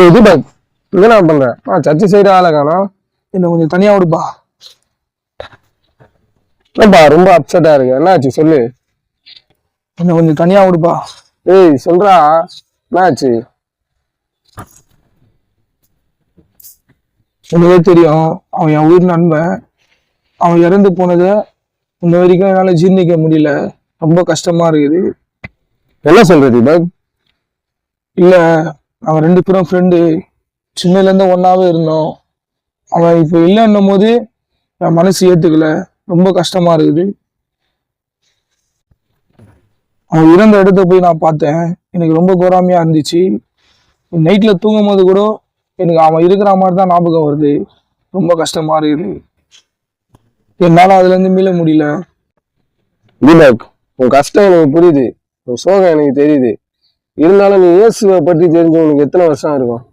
ஏய் தீபக் என்ன பண்ற ஆ சர்ச்சு சைடு ஆளை காணோம் என்ன கொஞ்சம் தனியா விடுப்பா. என்னப்பா ரொம்ப அப்செட்டா இருக்கு. என்னாச்சு சொல்லு. என்ன கொஞ்சம் தனியா விடுப்பா. ஏய் சொல்றா. என்னாச்சு? உனக்கே தெரியும் அவன் என் உயிர் நண்பன். அவன் இறந்து போனதை இந்த வரைக்கும் என்னால ஜீர்ணிக்க முடியல. ரொம்ப கஷ்டமா இருக்குது. என்ன சொல்ற தீபக் இல்ல அவன் ரெண்டு பேரும் ஃப்ரெண்டு சின்னதுலேருந்து ஒன்றாவே இருந்தோம். அவன் இப்போ இல்லைன்னும் போது என் மனசு ஏற்றுக்கல ரொம்ப கஷ்டமாக இருக்குது. அவன் இறந்த இடத்த போய் நான் பார்த்தேன். எனக்கு ரொம்ப கோராமையாக இருந்துச்சு. நைட்டில் தூங்கும் போது கூட எனக்கு அவன் இருக்கிற மாதிரி தான் ஞாபகம் வருது. ரொம்ப கஷ்டமாக இருக்குது. என்னால் அதுலேருந்து மீள முடியல. தீபக் உன் கஷ்டம் எனக்கு புரியுது. உன் சோகம் எனக்கு தெரியுது. இருந்தாலும் நீ இயேசுவை பற்றி தெரிஞ்சு உனக்கு எத்தனை வருஷம் இருக்கும்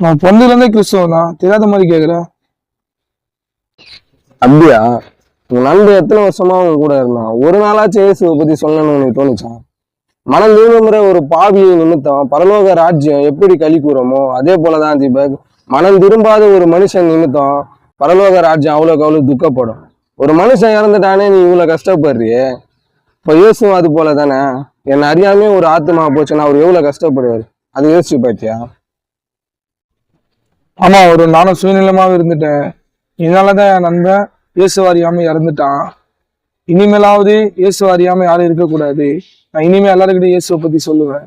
நான் பிறந்ததுல இருந்தே கிறிஸ்தவன் தான். தெரியாத மாதிரி கேக்குறேன் அப்படியா? உன் நண்பன் எத்தனை வருஷமா உன் கூட இருந்தான்? ஒரு நாளாச்சும் இயேசுவை பத்தி சொல்லணும்னு உனக்கு தோணுச்சா? மனம் திரும்புற ஒரு பாவியை நிமித்தம் பரலோக ராஜ்யம் எப்படி களி கூறமோ அதே போலதான் தீபக் மனம் திரும்பாத ஒரு மனுஷன் நிமித்தம் பரலோக ராஜ்யம் அவ்வளோக்கு அவ்வளோ துக்கப்படும். ஒரு மனுஷன் இறந்துட்டானே நீ இவ்வளவு கஷ்டப்படுறியே? இப்போ இயேசுவும் அது போல தானே என்னை அறியாமே ஒரு ஆத்மா போச்சுன்னா அவர் எவ்வளோ கஷ்டப்படுவார்? அது யோசிச்சு பார்த்தியா? ஆமா ஒரு நானும் சுயநிலமாவே இருந்துட்டேன். இதனாலதான் என் நண்பன் இயேசு அறியாம இறந்துட்டான். இனிமேலாவது இயேசு அறியாம யாரும் இருக்கக்கூடாது. நான் இனிமே எல்லாருக்கிட்டையும் இயேசுவை பத்தி சொல்லுவேன்.